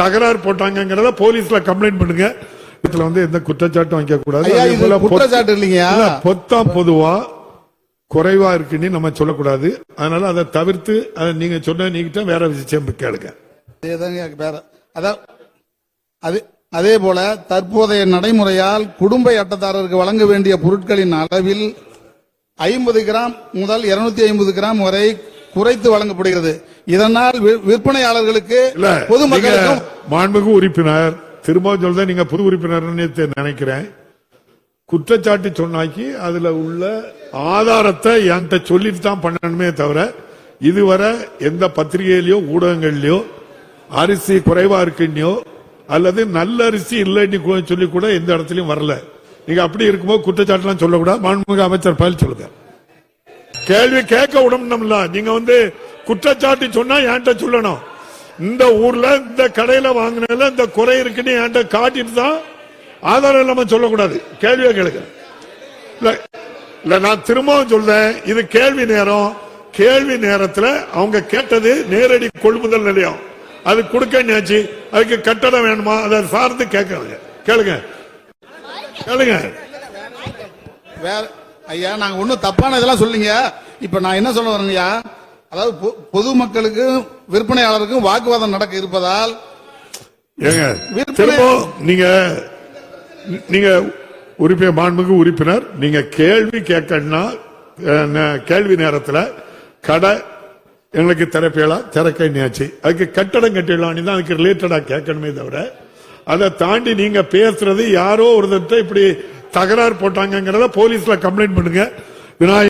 தகராறு போட்டாங்கங்கிறத போலீஸ்ல கம்ப்ளைண்ட் பண்ணுங்க. இதுல வந்து எந்த குற்றச்சாட்டும் வைக்க கூடாது குற்றச்சாட்டு இல்லைங்கய்யா. இல்ல, பொத்தாம் பொதுவா குறைவா இருக்குன்னு நம்ம சொல்லக்கூடாது. அதனால அதை தவிர்த்து அதை நீங்க சொன்ன நீங்கிட்ட வேற விஷயம் கேளுங்க. அது அதே போல தற்போதைய நடைமுறையால் குடும்ப அட்டைதாரருக்கு வழங்க வேண்டிய பொருட்களின் அளவில் ஐம்பது கிராம் முதல் 250 ஐம்பது கிராம் வரை குறைத்து வழங்கப்படுகிறது. இதனால் விற்பனையாளர்களுக்கு பொதுமக்களுக்கும் மாண்புமிகு உறுப்பினர் திரும்ப சொல்ற நீங்க புது உறுப்பினர்னு தெ- நினைக்கிறேன். குற்றச்சாட்டு சொன்னாக்கி அதுல உள்ள ஆதாரத்தை என்கிட்ட சொல்லிட்டு தான் பண்ணணுமே தவிர இதுவரை எந்த பத்திரிகையிலயோ ஊடகங்கள்லயோ அரிசி குறைவா இருக்குன்னியோ அல்லது நல்ல அரிசி இல்லைன்னு சொல்லி கூட எந்த இடத்துலயும் வரல. நீங்க அப்படி இருக்கும்போது குற்றச்சாட்டுலாம் சொல்லக்கூடாது. மாண்புமிகு அமைச்சர் பதில் சொல்லுங்க. கேள்வி கேட்க விடணும்ல. நீங்க வந்து குற்றச்சாட்டு சொன்னா என்கிட்ட சொல்லணும். இந்த ஊர்ல இந்த கடையில வாங்கினதுல இந்த குறை இருக்குன்னு என்கிட்ட காட்டிட்டு தான் ஆதாரம் இல்லாம சொல்லக்கூடாது. கேள்வியை கேளுங்க. இல்ல இல்ல நான் திரும்பவும் சொல்றேன். இது கேள்வி நேரம். கேள்வி நேரத்துல அவங்க கேட்டது நேரடி கொள்முதல் நிலையம். அது கொடுக்க நினைச்சு அதுக்கு கட்டணம் வேணுமா? அதை சார்ந்து கேட்கறாங்க. கேளுங்க. கேளுங்க. வேற ஐயா நாங்க ஒண்ணும் தப்பான இதெல்லாம் சொல்லிங்க இப்ப நான் என்ன சொல்ல வரேங்கய்யா அதாவது பொதுமக்களுக்கும் விற்பனையாளருக்கும் வாக்குவாதம் நடக்க இருப்பதால் நீங்க நீங்க உறுப்பினர் மாண்புமிகு உறுப்பினர் நீங்க கேள்வி கேட்கணும்னா கேள்வி நேரத்துல கடை எங்களுக்கு திறப்பீங்களா திறக்க நியாச்சு அதுக்கு கட்டடம் கட்டிடலாம் தான் அதுக்கு ரிலேட்டடா கேட்கணுமே தவிர அதை தாண்டி நீங்க பேசுறது யாரோ ஒருத்தர்கிட்ட இப்படி தகராறு போட்டாங்கிறத போலீஸ்ல கம்ப்ளைண்ட் பண்ணுங்க. விநாயகர்